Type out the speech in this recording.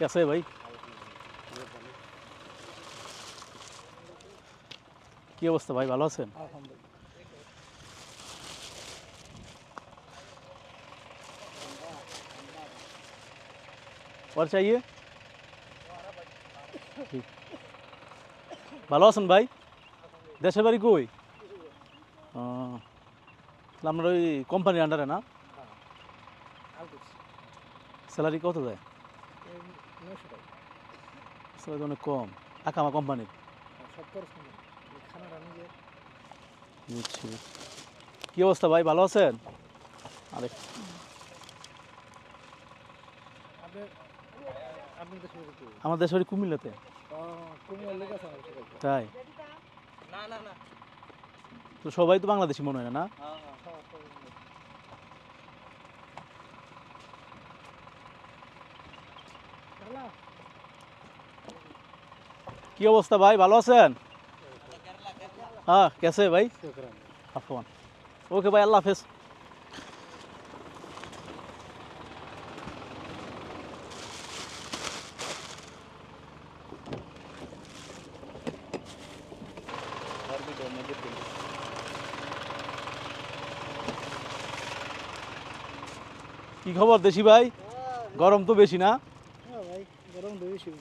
कैसे है भाई কি অবস্থা ভাই ভালো আছেন और चाहिए ঠিক। ভালো আছেন ভাই দেশের বাড়ি কই ও, তাহলে আপনার ওই কোম্পানির আন্ডারে না স্যালারি কত দেয় স্যালারি অনেক কম। আকামা কোম্পানির। কি অবস্থা ভাই ভালো আছেন? আরে। আমার দেশের বাড়ি কুমিল্লাতে। তাই? তো সবাই তো বাংলাদেশি মনে হয় না, না? কি অবস্থা ভাই? ভালো আছেন? হ্যাঁ কেসে ভাই? আফওয়ান। ওকে ভাই, আল্লাহ হাফেজ। কি খবর দেশি ভাই? গরম তো বেশি না? ভাই, গরম বেশি।